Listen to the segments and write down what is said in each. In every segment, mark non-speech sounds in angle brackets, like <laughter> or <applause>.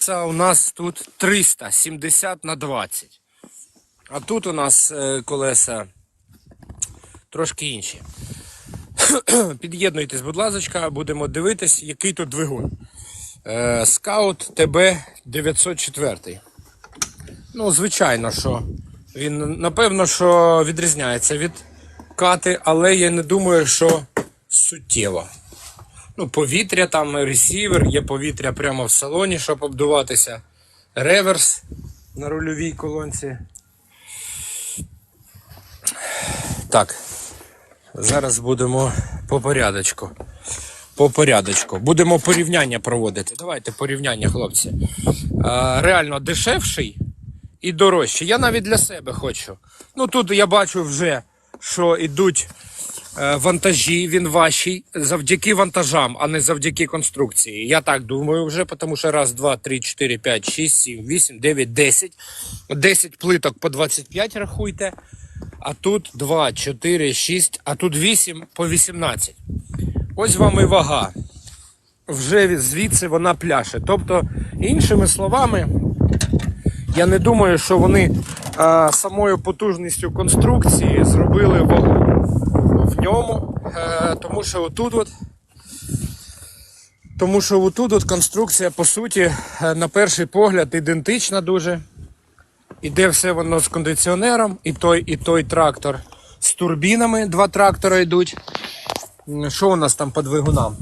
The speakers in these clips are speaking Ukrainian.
Це у нас тут 370 на 20. А тут у нас е, колеса трошки інші. <clears throat> Під'єднуйтесь, будь ласка, будемо дивитись, який тут двигун. Е, Скаут ТБ 904. Ну, звичайно, що він напевно, що відрізняється від кати, але я не думаю, що суттєво. Ну, повітря там, ресівер, є повітря прямо в салоні, щоб обдуватися. Реверс на рульовій колонці. Так. Зараз будемо по порядочку. По порядочку. Будемо порівняння проводити. Давайте порівняння, хлопці. А, реально дешевший і дорожчий. Я навіть для себе хочу. Ну тут я бачу вже, що йдуть вантажі, він важчий завдяки вантажам, а не завдяки конструкції. Я так думаю вже, тому що раз, два, три, чотири, п'ять, шість, сім, вісім, дев'ять, десять. Десять плиток по 25 рахуйте. А тут 2, 4, 6, а тут 8 по 18. Ось вам і вага. Вже звідси вона пляше. Тобто, іншими словами, я не думаю, що вони а, самою потужністю конструкції зробили тому що отут от. Тому що отут от конструкція, по суті, е, на перший погляд, ідентична дуже. Іде все воно з кондиціонером, і той, і той трактор з турбінами. Два трактори йдуть. Що у нас там по двигунам?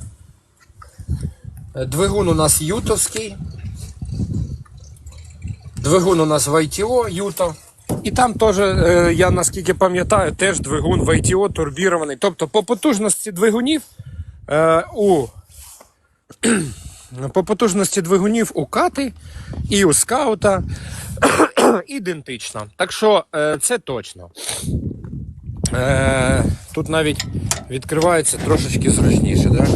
Е, Двигун у нас ютовський. Двигун у нас в ITO, Юто. І там теж, е, я наскільки пам'ятаю, теж двигун в ITO турбірований. Тобто по потужності двигунів е, у <clears throat> по потужності двигунів у кати і у скаута <clears throat> ідентично. Так що е, це точно. Тут навіть відкривається трошечки зручніше, да?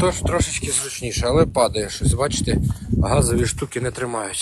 Тож трошечки зручніше, але падає щось. Бачите, газові штуки не тримають.